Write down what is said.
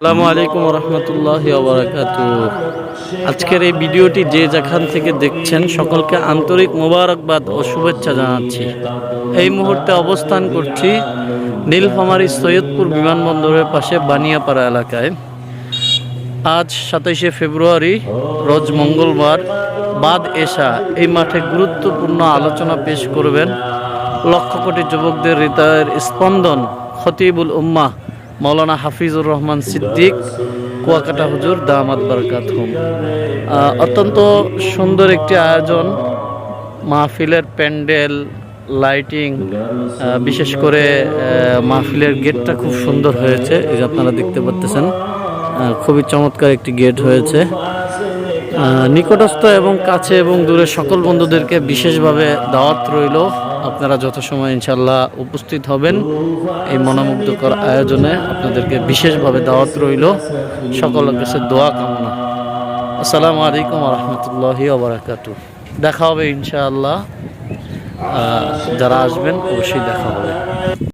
আসসালামু আলাইকুম রহমতুল্লাহ আজকের এই ভিডিওটি যে যেখান থেকে দেখছেন, সকলকে আন্তরিক মোবারকবাদ ও শুভেচ্ছা জানাচ্ছি। এই মুহূর্তে অবস্থান করছি নীলফামারী সৈয়দপুর বিমানবন্দরের পাশে বানিয়াপাড়া এলাকায়। আজ সাতাইশে ফেব্রুয়ারি, রোজ মঙ্গলবার, বাদ এশা এই মাঠে গুরুত্বপূর্ণ আলোচনা পেশ করবেন লক্ষ কোটি যুবকদের হৃদয়ের স্পন্দন খতিবুল উম্মাহ। মৌলানা হাফিজুর রহমান সিদ্দিক, কুয়াকাটা হুজুর দামাদ বারকাত হুম। অত্যন্ত সুন্দর একটি আয়োজন। মাহফিলের প্যান্ডেল, লাইটিং বিশেষ করে মাহফিলের গেটটা খুব সুন্দর হয়েছে, এই আপনারা দেখতে পাচ্ছেন খুবই চমৎকার একটি গেট হয়েছে। নিকটস্থ এবং কাছে এবং দূরে সকল বন্ধুদেরকে বিশেষভাবে দাওয়াত রইল। আপনারা যথাসময় ইনশাল্লাহ উপস্থিত হবেন। এই মনোমুগ্ধকর আয়োজনে আপনাদেরকে বিশেষভাবে দাওয়াত রইল। সকলের কাছে দোয়া কামনা। আসসালামু আলাইকুম রহমতুল্লাহি ওবরাকাতু দেখা হবে ইনশাআল্লাহ। যারা আসবেন অবশ্যই দেখা হবে।